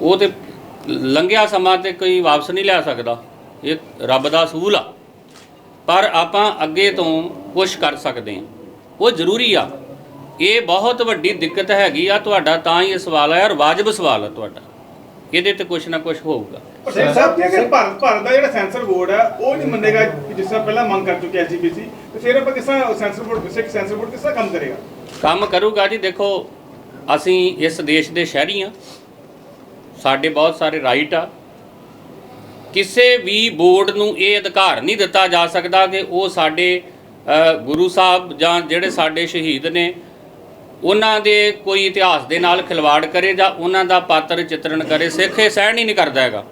ਉਹ ਤੇ ਲੰਘਿਆ ਸਮਾਂ ਤੇ ਕੋਈ ਵਾਪਸ ਨਹੀਂ ਲੈ ਸਕਦਾ। ਇਹ ਰੱਬ ਦਾ ਅਸੂਲ ਆ। ਪਰ ਆਪਾਂ ਅੱਗੇ ਤੋਂ ਕੁਝ ਕਰ ਸਕਦੇ ਹਾਂ। ਉਹ ਜ਼ਰੂਰੀ ਆ। ਇਹ ਬਹੁਤ ਵੱਡੀ ਦਿੱਕਤ ਹੈਗੀ ਆ ਤੁਹਾਡਾ ਤਾਂ ਹੀ ਇਹ ਸਵਾਲ ਆਇਆ ਔਰ ਵਾਜਬ ਸਵਾਲ ਆ ਤੁਹਾਡਾ। ਇਹਦੇ ਤੇ ਕੁਝ ਨਾ ਕੁਝ ਹੋਊਗਾ। ਸਿੰਘ ਸਾਹਿਬ ਜੇ ਅਗਰ ਭਾਰਤ ਭਾਰਤ ਦਾ ਜਿਹੜਾ ਸੈਂਸਰ ਬੋਰਡ ਹੈ ਉਹ ਨਹੀਂ ਮੰਨੇਗਾ ਜਿਸ ਤਰ੍ਹਾਂ ਪਹਿਲਾਂ ਮੰਗ ਕਰ ਚੁੱਕੇ ਐਸਜੀਪੀਸੀ ਤੇ ਫਿਰ ਆਪਾਂ ਕਿਸ ਤਰ੍ਹਾਂ censor board Sikh censor board ਕਿਸ ਤਰ੍ਹਾਂ ਕੰਮ ਕਰੇਗਾ? ਕੰਮ ਕਰੂਗਾ ਜੀ। ਦੇਖੋ ਅਸੀਂ ਇਸ ਦੇਸ਼ ਦੇ ਸ਼ਹਿਰੀ ਆ ਸਾਡੇ ਬਹੁਤ ਸਾਰੇ ਰਾਈਟ ਆ। ਕਿਸੇ ਵੀ ਬੋਰਡ ਨੂੰ ਇਹ ਅਧਿਕਾਰ ਨਹੀਂ ਦਿੱਤਾ ਜਾ ਸਕਦਾ ਕਿ ਉਹ ਸਾਡੇ ਗੁਰੂ ਸਾਹਿਬ ਜਾਂ ਜਿਹੜੇ ਸਾਡੇ ਸ਼ਹੀਦ ਨੇ, ਉਹਨਾਂ ਦੇ ਕੋਈ ਇਤਿਹਾਸ ਦੇ ਨਾਲ ਖਿਲਵਾੜ ਕਰੇ ਜਾਂ ਉਹਨਾਂ ਦਾ ਪਾਤਰ ਚਿੱਤਰਣ ਕਰੇ। ਸਿੱਖ ਇਹ ਸਹਿਣ ਹੀ ਨਹੀਂ ਕਰਦਾ ਹੈਗਾ।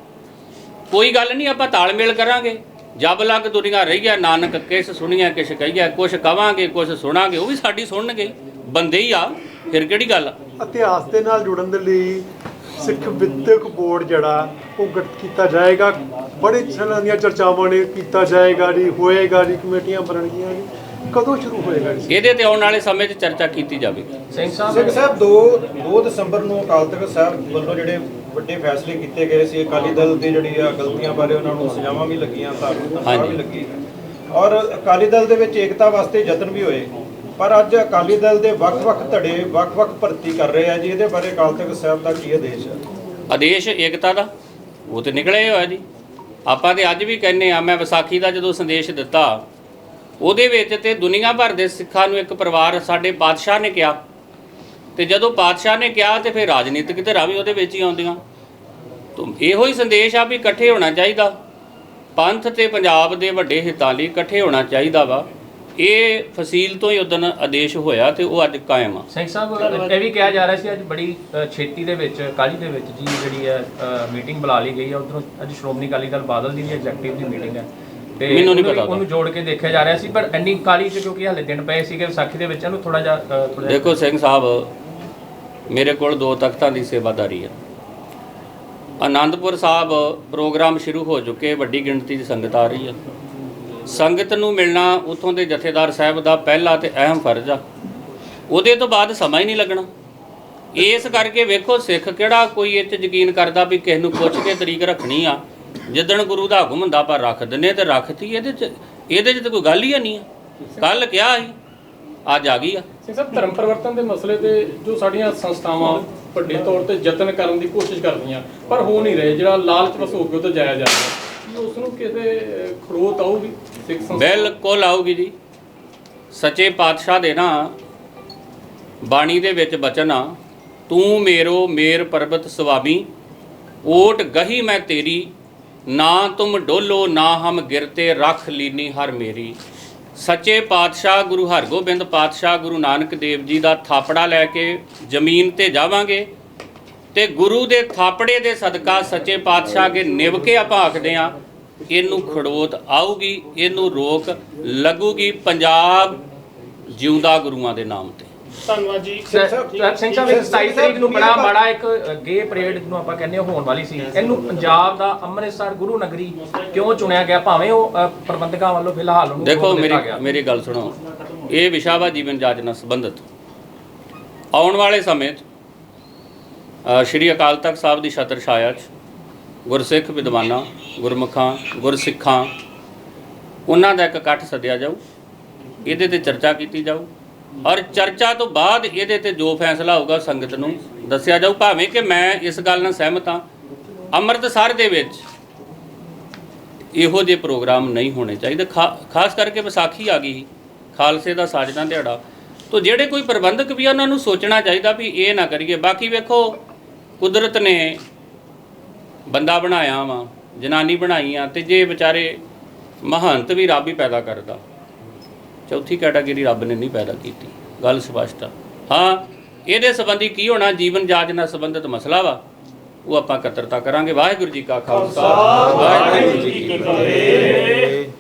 ਕੋਈ ਗੱਲ ਨਹੀਂ, ਆਪਾਂ ਤਾਲਮੇਲ ਕਰਾਂਗੇ। ਜਬ ਲੱਗ ਦੁਨੀਆ ਰਹੀ ਹੈ ਨਾਨਕ ਕਿਸ ਸੁਣੀਆਂ ਕਿਛ ਕਹੀਆ ਕੁਛ ਕਵਾਂਗੇ, ਕੁਛ ਸੁਣਾਂਗੇ, ਉਹ ਵੀ ਸਾਡੀ ਸੁਣਨਗੇ। ਬੰਦੇ ਹੀ ਆ, ਫਿਰ ਕਿਹੜੀ ਗੱਲ ਇਤਿਹਾਸ ਦੇ ਨਾਲ ਜੁੜਨ ਦੇ ਲਈ ਸਿੱਖ ਵਿਦਿਅਕ ਬੋਰਡ ਜਿਹੜਾ ਉਹ ਗਠਿਤ ਕੀਤਾ ਜਾਏਗਾ। ਬੜੇ ਸਾਲਾਂ ਦੀਆਂ ਚਰਚਾਵਾਂ ਨੇ ਕੀਤਾ ਜਾਏਗਾ ਜੀ ਹੋਏਗਾ ਜੀ ਕਮੇਟੀਆਂ ਬਣਨਗੀਆਂ ਜੀ। ਕਦੋਂ ਸ਼ੁਰੂ ਹੋਏਗਾ ਜੀ? ਇਹਦੇ ਤੇ ਆਉਣ ਵਾਲੇ ਸਮੇਂ 'ਚ ਚਰਚਾ ਕੀਤੀ ਜਾਵੇਗੀ ਸਿੰਘ ਸਾਹਿਬ ਸਿੰਘ ਸਾਹਿਬ 2 2 ਦਸੰਬਰ ਨੂੰ ਅਕਾਲ ਤਖਤ ਸਾਹਿਬ ਵੱਲੋਂ ਜਿਹੜੇ ਵੱਡੇ ਫੈਸਲੇ ਕੀਤੇ ਗਏ ਸੀ ਅਕਾਲੀ ਦਲ ਦੀ ਜਿਹੜੀ ਆ ਗਲਤੀਆਂ ਬਾਰੇ ਉਹਨਾਂ ਨੂੰ ਸਜ਼ਾਵਾਂ ਵੀ ਲੱਗੀਆਂ ਹਾਂਜੀ। ਵੀ ਲੱਗੀ। ਔਰ ਅਕਾਲੀ ਦਲ ਦੇ ਵਿੱਚ ਏਕਤਾ ਵਾਸਤੇ ਯਤਨ ਵੀ ਹੋਏ। ਪਰ ਅੱਜ ਅਕਾਲੀ ਦਲ ਦੇ ਵੱਖ-ਵੱਖ ਧੜੇ, ਵੱਖ-ਵੱਖ ਭਰਤੀ ਕਰ ਰਹੇ ਆ ਜੀ। ਇਹਦੇ ਬਾਰੇ ਅਕਾਲ ਤਖਤ ਸਾਹਿਬ ਦਾ ਕੀ ਆਦੇਸ਼ ਹੈ ਆਦੇਸ਼ ਏਕਤਾ ਦਾ? ਉਹ ਤੇ ਨਿਕਲਿਆ ਹੋਇਆ ਜੀ। ਆਪਾਂ ਤੇ ਅੱਜ ਵੀ ਕਹਿੰਨੇ ਆ, ਮੈਂ ਵਿਸਾਖੀ ਦਾ ਜਦੋਂ ਸੰਦੇਸ਼ ਦਿੱਤਾ, ਉਹਦੇ ਵਿੱਚ ਤੇ ਦੁਨੀਆ ਭਰ ਦੇ ਸਿੱਖਾਂ ਨੂੰ ਇੱਕ ਪਰਿਵਾਰ ਸਾਡੇ ਪਾਤਸ਼ਾਹ ਨੇ ਕਿਹਾ। ਤੇ ਜਦੋਂ ਪਾਤਸ਼ਾਹ ਨੇ ਕਿਹਾ ਤੇ ਫਿਰ ਰਾਜਨੀਤਿਕ ਧਿਰਾਂ ਵੀ ਉਹਦੇ ਵਿੱਚ ਹੀ ਆਉਂਦੀਆਂ। ਤੋਂ ਇਹੋ ਹੀ ਸੰਦੇਸ਼ ਆ ਵੀ ਇਕੱਠੇ ਹੋਣਾ ਚਾਹੀਦਾ। ਪੰਥ ਤੇ ਪੰਜਾਬ ਦੇ ਵੱਡੇ ਹਿੱਤਾਂ ਲਈ ਇਕੱਠੇ ਹੋਣਾ ਚਾਹੀਦਾ ਵਾ। ਇਹ ਫਸੀਲ ਤੋਂ ਹੀ ਉਦੋਂ ਆਦੇਸ਼ ਹੋਇਆ ਤੇ ਉਹ ਅੱਜ ਕਾਇਮ ਆ। ਸਿੰਘ ਸਾਹਿਬ ਇਹ ਵੀ ਕਿਹਾ ਜਾ ਰਿਹਾ ਸੀ ਅੱਜ ਬੜੀ ਛੇਤੀ ਦੇ ਵਿੱਚ ਕਾਲੀ ਦੇ ਵਿੱਚ ਜੀ ਜਿਹੜੀ ਹੈ ਮੀਟਿੰਗ ਬੁਲਾ ਲਈ ਗਈ ਹੈ। ਉਧਰੋਂ ਅੱਜ ਸ਼੍ਰੋਮਣੀ ਅਕਾਲੀ ਦਲ ਬਾਦਲ ਦੀ ਵੀ ਐਗਜ਼ੈਕਟਿਵ ਦੀ ਮੀਟਿੰਗ ਹੈ। ਤੇ ਮੈਨੂੰ ਨਹੀਂ ਪਤਾ। ਉਹਨੂੰ ਜੋੜ ਕੇ ਦੇਖਿਆ ਜਾ ਰਿਹਾ ਸੀ ਪਰ ਇੰਨੀ ਕਾਲੀ ਚ ਕਿਉਂਕਿ ਹਾਲੇ ਦਿਨ ਪਏ ਸੀਗੇ ਵਿਸਾਖੀ ਦੇ ਵਿੱਚ ਇਹਨੂੰ ਥੋੜਾ ਜਿਹਾ ਦੇਖੋ ਸਿੰਘ ਸਾਹਿਬ ਮੇਰੇ ਕੋਲ ਦੋ ਤਖਤਾਂ ਦੀ ਸੇਵਾਦਾਰੀ ਹੈ ਆਨੰਦਪੁਰ ਸਾਹਿਬ ਪ੍ਰੋਗਰਾਮ ਸ਼ੁਰੂ ਹੋ ਚੁੱਕੇ ਵੱਡੀ ਗਿਣਤੀ ਦੀ ਸੰਗਤ ਆ ਰਹੀ ਹੈ ਸੰਗਤ ਨੂੰ ਮਿਲਣਾ ਉਥੋਂ ਦੇ ਜਥੇਦਾਰ ਸਾਹਿਬ ਦਾ ਪਹਿਲਾ ਤੇ ਅਹਿਮ ਫਰਜ਼ ਆ। ਉਹਦੇ ਤੋਂ ਬਾਅਦ ਸਮਾਂ ਹੀ ਨਹੀਂ ਲੱਗਣਾ। ਇਸ ਕਰਕੇ ਵੇਖੋ ਸਿੱਖ ਕਿਹੜਾ ਕੋਈ ਇਹ 'ਚ ਯਕੀਨ ਕਰਦਾ ਵੀ ਕਿਸ ਨੂੰ ਪੁੱਛ ਕੇ ਤਰੀਕ ਰੱਖਣੀ ਆ। ਜਿੱਦਣ ਗੁਰੂ ਦਾ ਹੁਕਮ ਹੁੰਦਾ ਪਰ ਰੱਖ ਦਿੰਨੇ ਤੇ ਰੱਖਤੀ, ਇਹਦੇ 'ਚ ਇਹਦੇ 'ਚ ਤਾਂ ਕੋਈ ਗੱਲ ਹੀ ਨਹੀਂ ਆ। ਕੱਲ ਕਿਹਾ ਸੀ, ਅੱਜ ਆ ਗਈ ਆ। ਸਿੰਘ ਸਾਹਿਬ, ਧਰਮ ਪਰਿਵਰਤਨ ਦੇ ਮਸਲੇ ਤੇ ਜੋ ਸਾਡੀਆਂ ਸੰਸਥਾਵਾਂ ਵੱਡੇ ਤੌਰ ਤੇ ਯਤਨ ਕਰਨ ਦੀ ਕੋਸ਼ਿਸ਼ ਕਰਦੀਆਂ, ਪਰ ਹੋ ਨਹੀਂ ਰਹੇ। ਜਿਹੜਾ ਲਾਲਚ ਵਸ ਹੋ ਕੇ ਉਹ ਤੋਂ ਜਾਇਆ ਜਾ ਰਿਹਾ। ਕੀ ਉਸ ਨੂੰ ਕਿਸੇ ਅਹ, ਆਊਗੀ ਸਿੱਖ ਸੰਸਥਾ? ਬਿਲਕੁਲ ਆਊਗੀ ਜੀ। ਸੱਚੇ ਪਾਤਸ਼ਾਹ ਦੇ ਨਾ ਬਾਣੀ ਦੇ ਵਿੱਚ ਬਚਨ ਆ ਤੂੰ ਮੇਰੋ ਮੇਰ ਪਰਬਤ ਸੁਆਮੀ ਓਟ ਗਹੀ ਮੈਂ ਤੇਰੀ ਨਾ ਤੁਮ ਡੋਲੋ ਨਾ ਹਮ ਗਿਰਤੇ ਰੱਖ ਲੀਨੀ ਹਰ ਮੇਰੀ। ਸੱਚੇ ਪਾਤਸ਼ਾਹ ਗੁਰੂ ਹਰਗੋਬਿੰਦ ਪਾਤਸ਼ਾਹ ਗੁਰੂ ਨਾਨਕ ਦੇਵ ਜੀ ਦਾ ਥਾਪੜਾ ਲੈ ਕੇ ਜ਼ਮੀਨ ਤੇ ਜਾਵਾਂਗੇ ਤੇ ਗੁਰੂ ਦੇ ਥਾਪੜੇ ਦੇ ਸਦਕਾ ਸੱਚੇ ਪਾਤਸ਼ਾਹ ਕੇ ਨਿਭ ਕੇ ਆਪਾਂ ਆਖਦੇ ਆ ਇਹਨੂੰ ਖੜੋਤ ਆਊਗੀ ਇਹਨੂੰ ਰੋਕ ਲੱਗੂਗੀ ਪੰਜਾਬ ਜਿਉਂਦਾ ਗੁਰੂਆਂ ਦੇ ਨਾਮ ਤੇ। ਧੰਨਵਾਦ ਜੀ। ਸਿੰਘ ਸਾਹਿਬ ਸਿੰਘ ਸਾਹਿਬ ਇੱਕ 27 ਤਰੀਕ ਨੂੰ ਬੜਾ ਮਾੜਾ ਇੱਕ ਗੇ ਪਰੇਡ ਨੂੰ ਆਪਾਂ ਕਹਿੰਦੇ ਹੋਣ ਵਾਲੀ ਸੀ। ਇਹਨੂੰ ਪੰਜਾਬ ਦਾ ਅੰਮ੍ਰਿਤਸਰ ਗੁਰੂ ਨਗਰੀ ਕਿਉਂ ਚੁਣਿਆ ਗਿਆ? ਭਾਵੇਂ ਉਹ ਪ੍ਰਬੰਧਕਾਂ ਵੱਲੋਂ ਫਿਲਹਾਲ ਉਹਨੂੰ ਦੇਖੋ ਮੇਰੀ। ਮੇਰੀ ਗੱਲ ਸੁਣੋ ਇਹ ਵਿਸ਼ਾ ਵਾ ਜੀਵਨ ਜਾਚ ਨਾਲ ਸੰਬੰਧਿਤ। ਆਉਣ ਵਾਲੇ ਸਮੇਂ ਸ਼੍ਰੀ ਅਕਾਲ ਤਖਤ ਸਾਹਿਬ ਦੀ ਛਤਰ ਛਾਇਆ 'ਚ ਗੁਰਸਿੱਖ ਵਿਦਵਾਨਾਂ ਗੁਰਮੁਖਾਂ ਗੁਰਸਿੱਖਾਂ ਉਹਨਾਂ ਦਾ ਇੱਕ ਇਕੱਠ ਸੱਦਿਆ ਜਾਊ ਇਹਦੇ ਤੇ ਚਰਚਾ ਕੀਤੀ ਜਾਊ ਔਰ ਚਰਚਾ ਤੋਂ ਬਾਅਦ ਇਹਦੇ ਤੇ ਜੋ ਫੈਸਲਾ ਹੋਊਗਾ ਸੰਗਤ ਨੂੰ ਦੱਸਿਆ ਜਾਊ ਭਾਵੇਂ ਕਿ ਮੈਂ ਇਸ ਗੱਲ ਨਾਲ ਸਹਿਮਤ ਹਾਂ ਅੰਮ੍ਰਿਤਸਰ ਦੇ ਵਿੱਚ ਇਹੋ ਜਿਹੇ ਪ੍ਰੋਗਰਾਮ ਨਹੀਂ ਹੋਣੇ ਚਾਹੀਦੇ ਖਾ- ਖਾਸ ਕਰਕੇ ਵਿਸਾਖੀ ਆ ਗਈ ਖਾਲਸੇ ਦਾ ਸਾਜਨਾ ਦਿਹਾੜਾ ਤੋਂ ਜਿਹੜੇ ਕੋਈ ਪ੍ਰਬੰਧਕ ਵੀ ਆ, ਉਹਨਾਂ ਨੂੰ ਸੋਚਣਾ ਚਾਹੀਦਾ ਵੀ ਇਹ ਨਾ ਕਰੀਏ ਬਾਕੀ ਵੇਖੋ ਕੁਦਰਤ ਨੇ ਬੰਦਾ ਬਣਾਇਆ ਵਾ ਜਨਾਨੀ ਬਣਾਈ ਆ ਤੇ ਜੇ ਵਿਚਾਰੇ ਮਹੰਤ ਵੀ ਰੱਬ ਹੀ ਪੈਦਾ ਕਰਦਾ। ਚੌਥੀ ਕੈਟਾਗਰੀ ਰੱਬ ਨੇ ਨਹੀਂ ਪੈਦਾ ਕੀਤੀ। ਗੱਲ ਸਪਸ਼ਟ ਆ। ਹਾਂ ਇਹਦੇ ਸੰਬੰਧੀ ਕੀ ਹੋਣਾ? ਜੀਵਨ ਜਾਚ ਨਾਲ ਸੰਬੰਧਿਤ ਮਸਲਾ ਵਾ। ਉਹ ਆਪਾਂ ਇਕੱਤਰਤਾ ਕਰਾਂਗੇ। ਵਾਹਿਗੁਰੂ ਜੀ ਕਾ ਖਾਲਸਾ। ਵਾਹਿਗੁਰੂ ਜੀ ਕੀ ਫਤਿਹ।